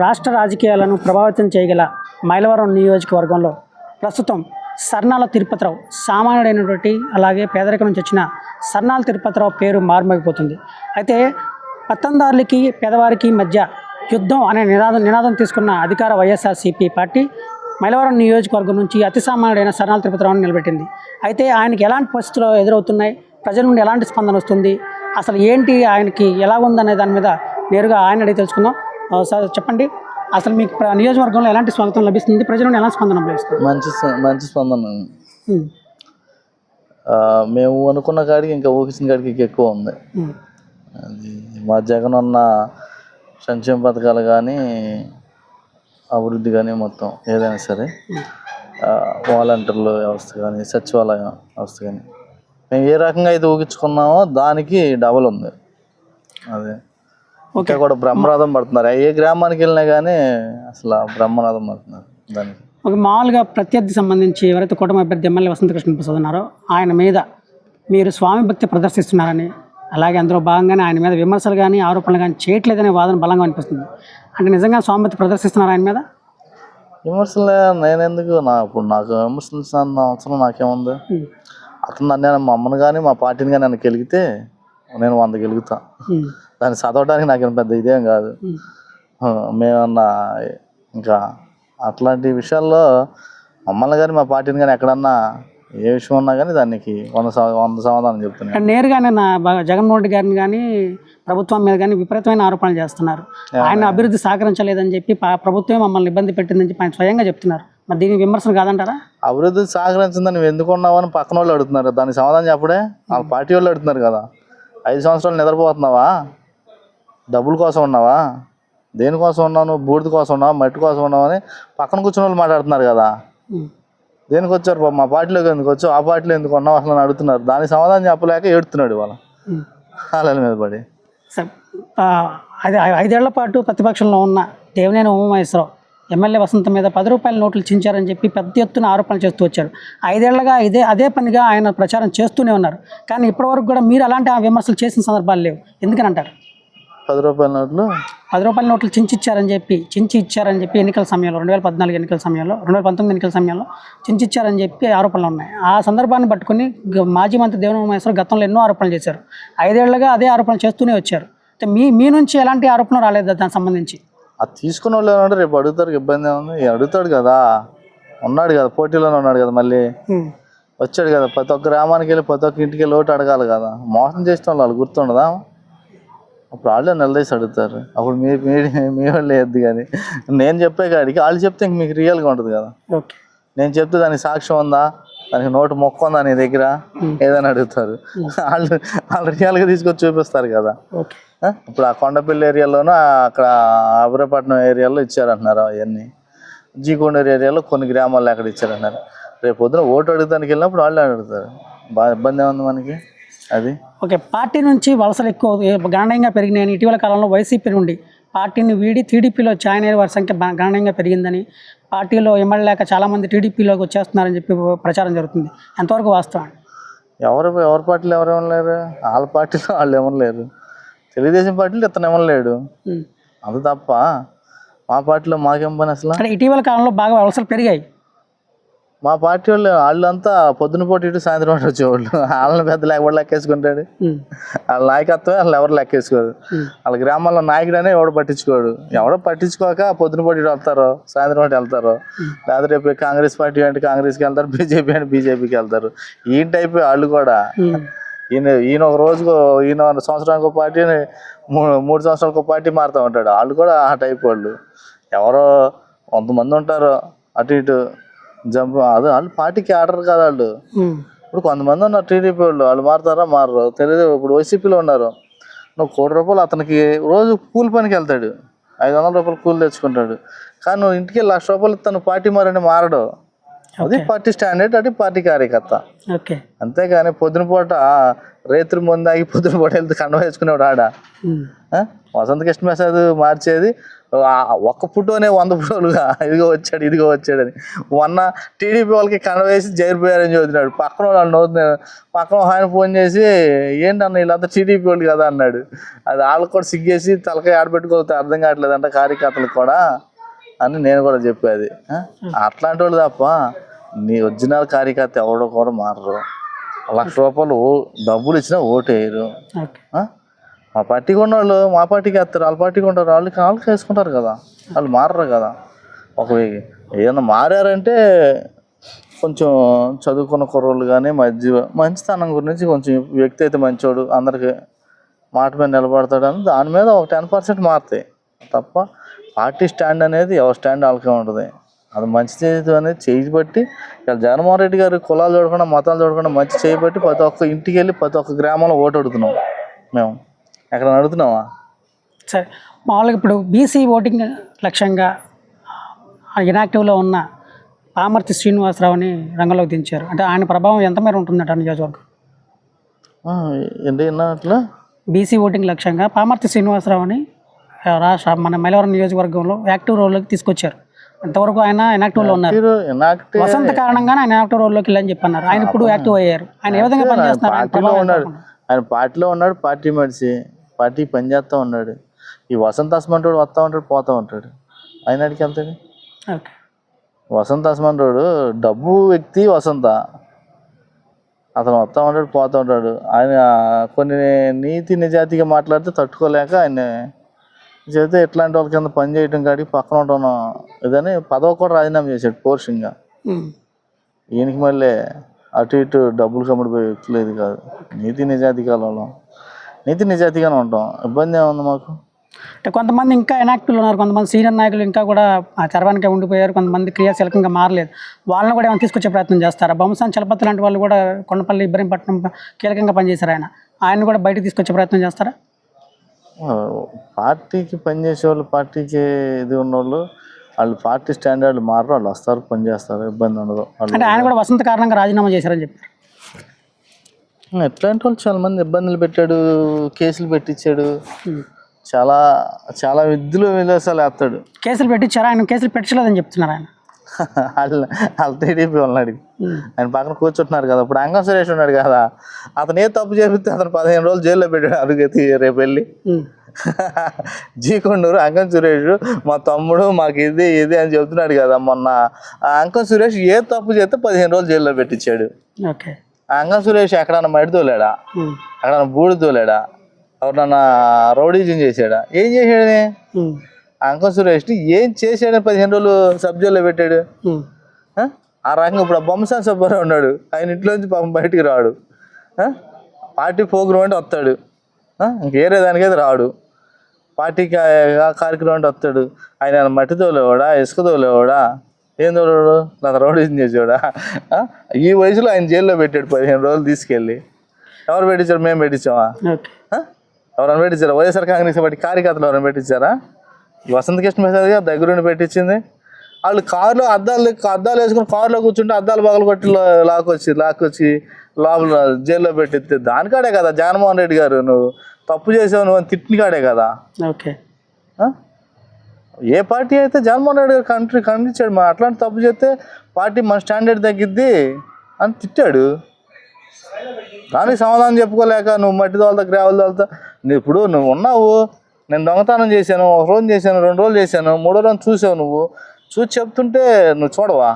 రాష్ట్ర రాజకీయాలను ప్రభావితం చేయగల మైలవరం నియోజకవర్గంలో ప్రస్తుతం సర్నాల తిరుపతిరావు సామాన్యుడైనటువంటి అలాగే పేదరికం నుంచి వచ్చిన సర్నాల తిరుపతిరావు పేరు మారుమోగిపోతుంది. అయితే పత్తందారులకి పేదవారికి మధ్య యుద్ధం అనే నినాదం నినాదం తీసుకున్న అధికార వైఎస్ఆర్సీపీ పార్టీ మైలవరం నియోజకవర్గం నుంచి అతి సామాన్యుడైన సర్నాల తిరుపతిరావుని నిలబెట్టింది. అయితే ఆయనకి ఎలాంటి పరిస్థితులు ఎదురవుతున్నాయి? ప్రజల నుండి ఎలాంటి స్పందన వస్తుంది? అసలు ఏంటి? ఆయనకి ఎలా ఉందనే దాని మీద నేరుగా ఆయన అడిగి తెలుసుకుందాం. సార్ చెప్పండి. అసలు మీకు నియోజకవర్గంలో ఎలాంటి స్వాగతం లభిస్తుంది? ప్రజల నుండి ఎలాంటి స్పందన లభిస్తుంది? మంచి మంచి స్పందన. మేము అనుకున్న కాడికి ఇంకా ఊహించిన కాడికి ఎక్కువ ఉంది. అది మా జగన్ అన్న సంక్షేమ పథకాలు కానీ అభివృద్ధి కానీ మొత్తం ఏదైనా సరే వాలంటీర్ల వ్యవస్థ కానీ సచివాలయం వ్యవస్థ కానీ మేము ఏ రకంగా అయితే ఊహించుకున్నామో దానికి డబల్ ఉంది. అదే. ఇంకా కూడా బ్రహ్మరథం పడుతున్నారు. ఏ గ్రామానికి వెళ్ళినా కానీ అసలు బ్రహ్మరథం పడుతున్నారు దానికి. ఒక మామూలుగా ప్రత్యర్థి సంబంధించి ఎవరైతే కూటమి అభ్యర్థి ఎమ్మెల్యే వసంతకృష్ణ ప్రసాద్ ఉన్నారో ఆయన మీద మీరు స్వామి భక్తి ప్రదర్శిస్తున్నారని అలాగే అందులో భాగంగానే ఆయన మీద విమర్శలు కానీ ఆరోపణలు కానీ చేయట్లేదనే వాదన బలంగా అనిపిస్తుంది అంటే నిజంగా స్వామి భక్తి ప్రదర్శిస్తున్నారు ఆయన మీద? విమర్శలే నేను ఎందుకు నా ఇప్పుడు నాకు విమర్శించిన అవసరం నాకేముంది? అతను నన్ను మా అమ్మని కానీ మా పార్టీని కానీ నన్ను గెలిగితే నేను వంద గెలుగుతా. దాన్ని చదవడానికి నాకేం పెద్ద ఇదేం కాదు. మేమన్నా ఇంకా అట్లాంటి విషయాల్లో మమ్మల్ని కానీ మా పార్టీని కానీ ఎక్కడన్నా ఏ విషయం ఉన్నా కానీ దానికి వంద వంద సమాధానం చెప్తున్నాను. నేరుగానే నా జగన్మోహన్ రెడ్డి గారిని కానీ ప్రభుత్వం మీద కానీ విపరీతమైన ఆరోపణలు చేస్తున్నారు. ఆయన అభివృద్ధి సహకరించలేదని చెప్పి ప్రభుత్వమే మమ్మల్ని ఇబ్బంది పెట్టిందని చెప్పి ఆయన స్వయంగా చెప్తున్నారు. మరి దీనికి విమర్శలు కాదంటారా? అభివృద్ధి సహకరించిందని నువ్వు ఎందుకు ఉన్నావని పక్కన వాళ్ళు అడుగుతున్నారు. దానికి సమాధానం చెప్పడే? వాళ్ళ పార్టీ వాళ్ళు అడుగుతున్నారు కదా. ఐదు సంవత్సరాలు నిద్రపోతున్నావా? డబ్బుల కోసం ఉన్నావా? దేనికోసం ఉన్నావు నువ్వు? బూడిద కోసం ఉన్నావా? మట్టి కోసం ఉన్నావా అని పక్కన కూర్చున్న వాళ్ళు మాట్లాడుతున్నారు కదా. దేనికి వచ్చారు బాబు మా పార్టీలోకి ఎందుకు వచ్చావు? ఆ పార్టీలో ఎందుకు ఉన్నావు? అసలు అడుగుతున్నారు. దానికి సమాధానం చెప్పలేక ఏడుతున్నాడు ఉమ్. వాళ్ళ మీద పడి. అది ఐదేళ్ళ పాటు ప్రతిపక్షంలో ఉన్న దేవినేని ఉమామహేశ్వరరావు ఎమ్మెల్యే వసంత మీద పది రూపాయల నోట్లు చించారని చెప్పి పెద్ద ఎత్తున ఆరోపణలు చేస్తూ వచ్చారు ఐదేళ్ళుగా ఇదే అదే పనిగా ఆయన ప్రచారం చేస్తూనే ఉన్నారు. కానీ ఇప్పటివరకు కూడా మీరు అలాంటి ఆ విమర్శలు చేసిన సందర్భాలు లేవు. ఎందుకని అంటారు? పది రూపాయల నోట్లు? పది రూపాయల నోట్లు చించి ఇచ్చారని చెప్పి చించి ఇచ్చారని చెప్పి ఎన్నికల సమయంలో రెండు వేల పద్నాలుగు ఎన్నికల సమయంలో రెండు వేల పంతొమ్మిది ఎన్నికల సమయంలో చించి ఇచ్చారని చెప్పి ఆరోపణలు ఉన్నాయి. ఆ సందర్భాన్ని పట్టుకుని మాజీ మంత్రి దేవన మహేశ్వర గతంలో ఎన్నో ఆరోపణలు చేశారు. ఐదేళ్ళుగా అదే ఆరోపణలు చేస్తూనే వచ్చారు. మీ మీ నుంచి ఎలాంటి ఆరోపణ రాలేదు దానికి సంబంధించి? అది తీసుకున్న వాళ్ళు ఏమంటే రేపు అడుగుతారు ఇబ్బంది ఏముంది అడుగుతాడు కదా. ఉన్నాడు కదా పోటీలోనే ఉన్నాడు కదా మళ్ళీ. వచ్చాడు కదా ప్రతి ఒక్క గ్రామానికి వెళ్ళి ప్రతి ఒక్క ఇంటికి వెళ్ళి ఓటు అడగాలి కదా. మోసం చేసిన వాళ్ళు గుర్తుండదా? అప్పుడు వాళ్ళే నిలదీసి అడుగుతారు. అప్పుడు మీ మీ మీ వాళ్ళు వేద్దు కానీ. నేను చెప్పే కాడికి వాళ్ళు చెప్తే ఇంక మీకు రియల్గా ఉంటుంది కదా. ఓకే. నేను చెప్తే దానికి సాక్ష్యం ఉందా? దానికి నోటు మొక్క ఉందా నీ దగ్గర? ఏదని అడుగుతారు. వాళ్ళు వాళ్ళు రియల్గా తీసుకొచ్చి చూపిస్తారు కదా? ఇప్పుడు ఆ కొండపల్లి ఏరియాలోనూ అక్కడ అభిరపట్నం ఏరియాలో ఇచ్చారంటున్నారు అవన్నీ. జీకొండూరు ఏరియాలో కొన్ని గ్రామాల్లో అక్కడ ఇచ్చారంటున్నారు. రేపు పొద్దున ఓటు అడుగుతానికి వెళ్ళినప్పుడు వాళ్ళు అడుగుతారు. బాగా ఇబ్బంది ఏముంది మనకి? అది? ఓకే పార్టీ నుంచి వలసలు ఎక్కువ గణనీయంగా పెరిగినాయని ఇటీవల కాలంలో వైసీపీ నుండి పార్టీని వీడి టీడీపీలో జాయిన్ అయ్యే వారి సంఖ్య గణనీయంగా పెరిగిందని పార్టీలో ఎమ్మెల్యే లేక చాలామంది టీడీపీలోకి వచ్చేస్తున్నారని చెప్పి ప్రచారం జరుగుతుంది. ఎంతవరకు వాస్తవం? ఎవరు ఎవరి పార్టీలో ఎవరెవరు లేరు? వాళ్ళ పార్టీలో వాళ్ళు ఎవరు లేరు. తెలుగుదేశం పార్టీలో ఇతను ఎవరు లేడు. అది తప్ప మా పార్టీలో మాకేం పని అసలు? ఇటీవల కాలంలో బాగా వలసలు పెరిగాయి. మా పార్టీ వాళ్ళు వాళ్ళంతా పొద్దున పూట ఇటు సాయంత్రం పూట వచ్చేవాళ్ళు. వాళ్ళని పెద్ద ఎవడు లెక్కేసుకుంటాడు. వాళ్ళ నాయకత్వం వాళ్ళు ఎవరు లెక్కేసుకోరు. వాళ్ళ గ్రామాల్లో నాయకుడనే ఎవడు పట్టించుకోడు. ఎవడో పట్టించుకోక పొద్దున పూట ఇటు వెళ్తారు సాయంత్రం పూట వెళ్తారు లేదా రేపు కాంగ్రెస్ పార్టీ అంటే కాంగ్రెస్కి వెళ్తారు బీజేపీ అంటే బీజేపీకి వెళ్తారు. ఈ టైప్ వాళ్ళు కూడా. ఈయన ఈయన ఒక రోజుకు ఈయన సంవత్సరానికి ఒక పార్టీ మూడు మూడు సంవత్సరాలకు ఒక పార్టీ మారుతూ ఉంటాడు. వాళ్ళు కూడా ఆ టైప్ వాళ్ళు. ఎవరో కొంతమంది ఉంటారు. అటు ఇటు. జంప్ అది వాళ్ళు పార్టీకి ఆర్డర్ కాదు వాళ్ళు. ఇప్పుడు కొంతమంది ఉన్నారు టీడీపీ వాళ్ళు వాళ్ళు మారుతారా? మారరు. తెలియదు ఇప్పుడు వైసీపీలో ఉన్నారు. నువ్వు కోటి రూపాయలు అతనికి రోజు కూలి పనికి వెళ్తాడు. ఐదు వందల రూపాయలు కూలి తెచ్చుకుంటాడు. కానీ నువ్వు ఇంటికి లక్ష రూపాయలు తను పార్టీ మారని మారడు. అది పార్టీ స్టాండర్డ్ అది పార్టీ కార్యకర్త. అంతేగాని పొద్దున పూట రేత్రి ముందు ఆగి పొద్దున పూట వెళ్తే కండ వేసుకునేవాడు ఆడ? వసంత కృష్ణ ప్రసాద్ మార్చేది. ఒక్క ఫోటోనే వంద ఫోటోలుగా ఇదిగో వచ్చాడు ఇదిగో వచ్చాడని మొన్న టీడీపీ వాళ్ళకి కండ వేసి జైలుపోయారని చదువుతున్నాడు పక్కన వాళ్ళు నవ్వుతున్నారు పక్కన ఆయన ఫోన్ చేసి ఏంటన్న వీళ్ళంతా టీడీపీ వాళ్ళు కదా అన్నాడు. అది వాళ్ళకి కూడా సిగ్గేసి తలకాయ ఆడబెట్టుకోతే అర్థం కావట్లేదంట కార్యకర్తలకు కూడా. అని నేను కూడా చెప్పేది? అట్లాంటి వాళ్ళు తప్ప నీ ఒరిజినల్ కార్యకర్త ఎవడో కూడా మారరు. లక్ష రూపాయలు ఓ- డబ్బులు ఇచ్చినా ఓటు వేయరు ఓకే. ఆ? మా పార్టీకి ఉన్న వాళ్ళు మా పార్టీకి వేస్తారు. వాళ్ళ పార్టీకి ఉంటారు వాళ్ళకి వాళ్ళకి వేసుకుంటారు కదా. వాళ్ళు మారరు కదా. ఒక ఏదైనా మారారంటే కొంచెం చదువుకున్న కుర్రోళ్ళు కానీ మధ్య మంచితనం గురించి కొంచెం వ్యక్తి అయితే మంచోడు. అందరికి మాట మీద నిలబడతాడు అని దాని మీద ఒక టెన్ పర్సెంట్ మారుతాయి. తప్ప పార్టీ స్టాండ్ అనేది ఎవరి స్టాండ్ వాళ్ళకే ఉంటుంది. అది మంచి చేయదు అనేది చేయబట్టి ఇలా జగన్మోహన్ రెడ్డి గారు కులాలు చూడకుండా మతాలు చూడకుండా మంచి చేయబట్టి ప్రతి ఒక్క ఇంటికి వెళ్ళి ప్రతి ఒక్క గ్రామంలో ఓటు అడుగుతున్నాం మేము. ఎక్కడ అడుగుతున్నావా? సరే మామూలుగా ఇప్పుడు బీసీ ఓటింగ్ లక్ష్యంగా ఇనాక్టివ్లో ఉన్న పామర్తి శ్రీనివాసరావుని రంగంలోకి దించారు. అంటే ఆయన ప్రభావం ఎంత మేర ఉంటుందట నియోజకవర్గం? ఏంటి అట్లా? బీసీ ఓటింగ్ లక్ష్యంగా పామర్తి శ్రీనివాసరావుని రాష్ట్ర మన మైలవరం నియోజకవర్గంలో యాక్టివ్ రోల్లోకి తీసుకొచ్చారు. అంతవరకు ఆయన ఇనాక్టివ్లో ఉన్నారు. నాకు వసంత కారణంగానే ఆయన యాక్టివ్ రోల్లోకి వెళ్ళని చెప్పన్నారు. ఆయన ఇప్పుడు యాక్టివ్ అయ్యారు. ఆయన ఏ విధంగా పనిచేస్తున్నారు? ఉన్నాడు? ఆయన పార్టీలో ఉన్నాడు పార్టీ మనిషి. పార్టీ పనిచేస్తూ ఉన్నాడు. ఈ వసంత అసమంటోడు వస్తూ ఉంటాడు పోతూ ఉంటాడు. ఆయన అడిగి వెళ్తాడు వసంత అసమంటోడు డబ్బు వ్యక్తి వసంత. అతను వస్తూ ఉంటాడు పోతూ ఉంటాడు. ఆయన కొన్ని నీతి నిజాయితీగా మాట్లాడితే తట్టుకోలేక ఆయన చేస్తే ఇట్లాంటి వాళ్ళ కింద పని చేయడం కాడికి పక్కన ఉంటాను ఇదని పదవి కూడా రాజీనామా చేశాడు పోర్షంగా ఉమ్. ఈయనకి మళ్ళీ అటు ఇటు డబ్బులు కమ్ముడిపోయి వ్యక్తులేదు కాదు. నీతి నిజాయితీ కాలంలో నీతి నిజాయితీగానే ఉంటాం. ఇబ్బంది ఏముంది మాకు? అంటే కొంతమంది ఇంకా ఇనాక్టివ్లో ఉన్నారు. కొంతమంది సీనియర్ నాయకులు ఇంకా కూడా ఆ చరవానికే ఉండిపోయారు. కొంతమంది క్రియాశీలకంగా మారలేదు. వాళ్ళని కూడా ఏమైనా తీసుకొచ్చే ప్రయత్నం చేస్తారా? బొమ్మసాని చలపతి లాంటి వాళ్ళు కూడా కొండపల్లి ఇబ్రహీంపట్నం కీలకంగా పనిచేశారు ఆయన. ఆయన కూడా బయటకు తీసుకొచ్చే ప్రయత్నం చేస్తారా? పార్టీకి పనిచేసే వాళ్ళు పార్టీకి ఇది ఉన్నోళ్ళు వాళ్ళు పార్టీ స్టాండర్డ్ మారరు వాళ్ళు వస్తారు పని చేస్తారు ఇబ్బంది ఉండదు. అంటే ఆయన కూడా వసంత కారణంగా రాజీనామా చేశారని చెప్పారు. ఎట్లాంటి వాళ్ళు చాలా మంది ఇబ్బందులు పెట్టాడు కేసులు పెట్టించాడు. చాలా చాలా విద్యలు విలాసాలు వేస్తాడు. కేసులు పెట్టించారా? ఆయన కేసులు పెట్టలేదని చెప్తున్నారు ఆయన. వాళ్ళ వాళ్ళ టీడీపీ ఉన్నాడు ఉమ్. ఆయన పక్కన కూర్చుంటున్నారు కదా. ఇప్పుడు అంగం సురేష్ ఉన్నాడు కదా. అతను ఏ తప్పు చేపిస్తే అతను పదిహేను రోజులు జైల్లో పెట్టాడు. అడుగతి రేపు వెళ్ళి. జీకొండూరు అంకం సురేష్ మా తమ్ముడు మాకు ఇది ఇది అని చెప్తున్నాడు కదా మొన్న. ఆ అంకం సురేష్ ఏ తప్పు చేస్తే పదిహేను రోజులు జైల్లో పెట్టించాడు. అంకం సురేష్ ఎక్కడన్నా మడి తోలాడా. ఎక్కడన్నా బూడి తోలాడా? ఎవరన్నా రౌడీజం చేశాడా? ఏం. ఆ అంకం సురేష్ని ఏం చేశాడని పదిహేను రోజులు సబ్ జైల్లో పెట్టాడు. ఆ? రకంగా ఇప్పుడు ఆ బొమ్మసాని సుబ్బారావు ఉన్నాడు. ఆయన ఇంట్లోంచి పాపం బయటికి రాడు? పార్టీ ప్రోగ్రామ్ అంటే వస్తాడు? ఇంకేరే దానికైతే రాడు. పార్టీ కార్యక్రమం అంటే వస్తాడు. ఆయన మట్టి తోలేవాడా? ఇసుక తోలేవాడా? ఏం తోలేవాడు? లేదా రౌడీజం చేసేవాడా? ఈ వయసులో ఆయన జైల్లో పెట్టాడు పదిహేను రోజులు తీసుకెళ్ళి. ఎవరు పెట్టించారు? మేము పెట్టించామా? ఎవరైనా పెట్టించారా? వైఎస్ఆర్ కాంగ్రెస్ పార్టీ కార్యకర్తలు ఎవరైనా పెట్టించారా? వసంత కృష్ణ ప్రసాద్ గారు దగ్గరుండి పెట్టించింది. వాళ్ళు కారులో అద్దాలు అద్దాలు వేసుకుని కారులో కూర్చుంటే అద్దాలు పగలు కొట్టి లాక్కొచ్చి లాక్కొచ్చి లోపల జైల్లో పెట్టిస్తే దానికాడే కదా జగన్మోహన్ రెడ్డి గారు. నువ్వు తప్పు చేసావు నువ్వు అని తిట్టిన కాడే కదా. ఓకే? ఏ పార్టీ అయితే జగన్మోహన్ రెడ్డి గారు కంట్రీ ఖండించాడు మా అట్లాంటి తప్పు చేస్తే పార్టీ మన స్టాండర్డ్ తగ్గిద్ది అని తిట్టాడు. దానికి సమాధానం చెప్పుకోలేక నువ్వు మట్టి తోలుతా గ్రావెల్ నువ్వు ఇప్పుడు నువ్వు ఉన్నావు నేను దొంగతనం చేశాను ఒక రోజు చేశాను రెండు రోజులు చేశాను మూడో రోజు చూసావు నువ్వు. చూసి చెప్తుంటే నువ్వు చూడవా?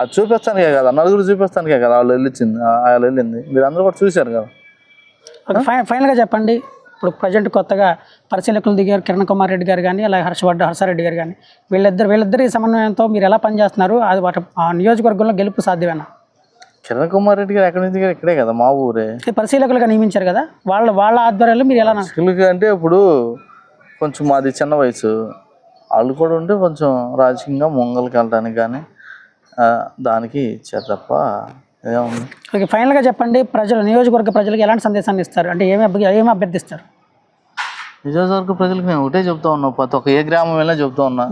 అది చూపిస్తానికే కదా నలుగురు చూపిస్తానికే కదా వాళ్ళు వెళ్ళించింది వాళ్ళు వెళ్ళింది. మీరు అందరూ కూడా చూశారు కదా. ఫైనల్గా చెప్పండి. ఇప్పుడు ప్రజెంట్ కొత్తగా పరిశీలకులు దిగారు కిరణ్ కుమార్ రెడ్డి గారు కానీ అలాగే హర్షవర్ధ హర్షారెడ్డి గారు కానీ. వీళ్ళిద్దరు వీళ్ళిద్దరి సమన్వయంతో మీరు ఎలా పనిచేస్తున్నారు? అది వాటి ఆ నియోజకవర్గంలో గెలుపు సాధ్యమేనా? కిరణ్ కుమార్ రెడ్డి గారు ఎక్కడి నుంచి గారు ఇక్కడే కదా మా ఊరే. పరిశీలకులుగా నియమించారు కదా? వాళ్ళ వాళ్ళ ఆధ్వర్యంలో మీరు ఎలా స్కిల్కి అంటే ఇప్పుడు కొంచెం మాది చిన్న వయసు. వాళ్ళు కూడా ఉంటే కొంచెం రాజకీయంగా ముంగల్కి వెళ్ళడానికి కానీ దానికి ఇచ్చారు తప్ప ఏముంది ఓకే ఫైనల్గా చెప్పండి ప్రజలు నియోజకవర్గ ప్రజలకు ఎలాంటి సందేశాన్ని ఇస్తారు? అంటే ఏమి ఏమి అభ్యర్థిస్తారు? నియోజకవర్గ ప్రజలకు నేను ఒకటే చెప్తా ఉన్నా ప్రతి ఒక్క ఏ గ్రామం వెళ్ళినా చెప్తా ఉన్నా.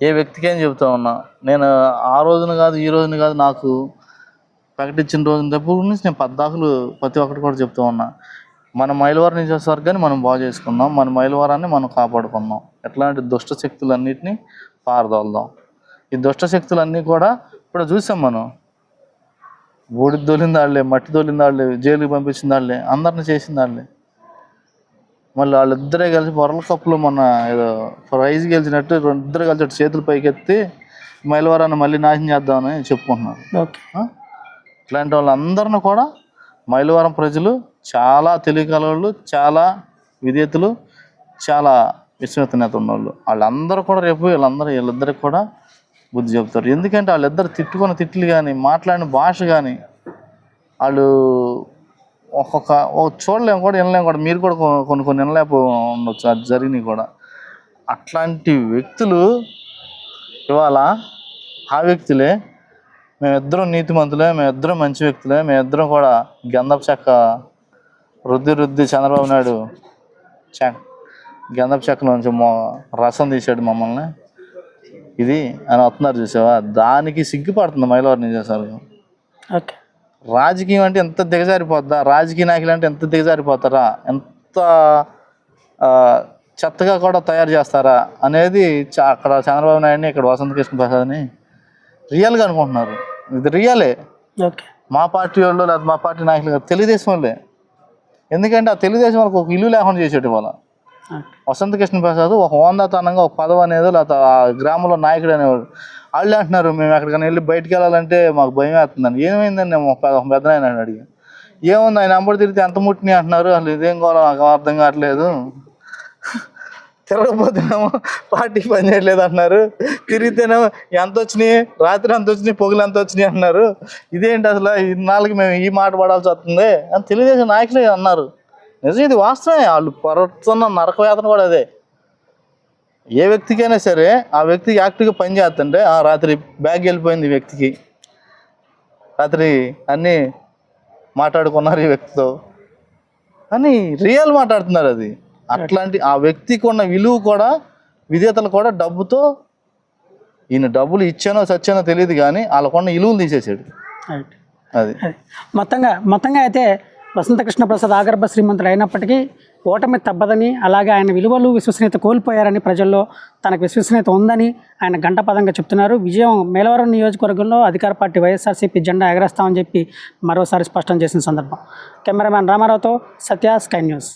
ఏ వ్యక్తికైనా చెబుతా ఉన్నా. నేను ఆ రోజున కాదు ఈ రోజున కాదు నాకు ప్రకటించిన రోజున దగ్గర నుంచి నేను పద్దాకులు ప్రతి ఒక్కటి కూడా చెప్తూ ఉన్నా. మన మైలవరం నియోజకవర్గాన్ని మనం బాగు చేసుకుందాం. మన మైలవరాన్ని మనం కాపాడుకుందాం. ఎట్లాంటి దుష్ట శక్తులన్నిటిని పారదోల్దాం. ఈ దుష్ట శక్తులన్నీ కూడా ఇప్పుడు చూసాం మనం. బూడిద దొలింది వాళ్ళే మట్టి దొలింది వాళ్ళే జైలుకి పంపించిన వాళ్ళే అందరిని చేసింది వాళ్ళే మళ్ళీ వాళ్ళిద్దరే కలిసి వరల్డ్ కప్లో మొన్న ఏదో ప్రైజ్ గెలిచినట్టు ఇద్దరు కలిసి చేతులు పైకెత్తి మైలవరాన్ని మళ్ళీ నాశనం చేద్దామని చెప్పుకుంటున్నారు. ఓకే? ఇట్లాంటి వాళ్ళందరిని కూడా మైలవరం ప్రజలు చాలా తెలియగలవాళ్ళు చాలా విధేతలు చాలా విశ్వసనీయత ఉన్నవాళ్ళు. వాళ్ళందరూ కూడా రేపు వీళ్ళందరూ వీళ్ళిద్దరికి కూడా బుద్ధి చెబుతారు. ఎందుకంటే వాళ్ళిద్దరు తిట్టుకున్న తిట్లు కానీ మాట్లాడిన భాష కానీ వాళ్ళు ఒక్కొక్క ఒక చూడలేము కూడా వినలేము కూడా. మీరు కూడా కొన్ని కొన్ని వినలేకపో ఉండొచ్చు అది జరిగినాయి కూడా. అట్లాంటి వ్యక్తులు ఇవాళ ఆ వ్యక్తులే మేమిద్దరం నీతిమంతులే మేమిద్దరం మంచి వ్యక్తులే మేమిద్దరం కూడా గంధపు చెక్క రుద్ది రుద్ది చంద్రబాబు నాయుడు చె గంధపు చెక్క నుంచి మో రసం తీసాడు మమ్మల్ని. ఇది అని వస్తున్నారు చూసావా? దానికి సిగ్గుపడుతుంది మైలవరం నిజేసరికి ఓకే. రాజకీయం అంటే ఎంత దిగజారిపోద్దా? రాజకీయ నాయకులు అంటే ఎంత దిగజారిపోతారా? ఎంత చెత్తగా కూడా తయారు చేస్తారా? అనేది చ- అక్కడ చంద్రబాబు నాయుడిని ఇక్కడ వసంత కృష్ణ ప్రసాద్ని రియల్గా అనుకుంటున్నారు. ఇది రియలే. మా పార్టీ వాళ్ళు లేదా మా పార్టీ నాయకులు కాదు, తెలుగుదేశం వాళ్ళే. ఎందుకంటే ఆ తెలుగుదేశం వాళ్ళకి ఒక ఇల్లు లేకుండా చేసేటి వాళ్ళ. వసంత కృష్ణ ప్రసాద్ ఒక హోందాతనంగా ఒక పదవి అనేది లేకపోతే ఆ గ్రామంలో నాయకుడు అనేవాడు. వాళ్ళు అంటున్నారు మేము ఎక్కడికైనా వెళ్ళి బయటికి వెళ్ళాలంటే మాకు భయం వేస్తుందని. ఏమైందని నేను ఒక పెద్ద- ఆయన అడిగి ఏముంది ఆయన అంబడి తిరిగితే ఎంత ముట్టినాయి? అంటున్నారు. అసలు ఇదేం కావాలో నాకు అర్థం కావట్లేదు. తిరగకపోతేనేమో పార్టీ పని చేయట్లేదు అంటున్నారు. తిరిగితేనేమో ఎంత వచ్చినాయి? రాత్రి ఎంత వచ్చినాయి? పొగలు ఎంత వచ్చినాయి అన్నారు ఇదేంటి అసలు? ఇన్నాళ్ళకి మేము ఈ మాట పడాల్సి వస్తుంది అని తెలుగుదేశం నాయకులే అన్నారు. నిజం ఇది వాస్తవమే. వాళ్ళు పడుతున్న నరక కూడా అదే. ఏ వ్యక్తికైనా సరే ఆ వ్యక్తి యాక్టివ్గా పని చేస్తుంటే ఆ రాత్రి బ్యాగ్ వెళ్ళిపోయింది వ్యక్తికి. రాత్రి అన్నీ మాట్లాడుకున్నారు ఈ వ్యక్తితో. అని రియల్ మాట్లాడుతున్నారు అది. అట్లాంటి ఆ వ్యక్తికి ఉన్న విలువ కూడా విధేతలు కూడా డబ్బుతో ఈయన డబ్బులు ఇచ్చానో సచ్చానో తెలియదు కానీ వాళ్ళకున్న విలువలు తీసేసాడు. అది. మొత్తంగా మొత్తంగా అయితే వసంతకృష్ణ ప్రసాద్ ఆగర్భ శ్రీమంతుడు అయినప్పటికీ ఓటమి తప్పదని అలాగే ఆయన విలువలు విశ్వసనీయత కోల్పోయారని ప్రజల్లో తనకు విశ్వసనీయత ఉందని ఆయన గంటపదంగా చెప్తున్నారు. విజయం మేలవరం నియోజకవర్గంలో అధికార పార్టీ వైఎస్ఆర్సీపీ జెండా ఎగరేస్తామని చెప్పి మరోసారి స్పష్టం చేసిన సందర్భం. కెమెరామ్యాన్ రామారావుతో సత్య స్కై న్యూస్.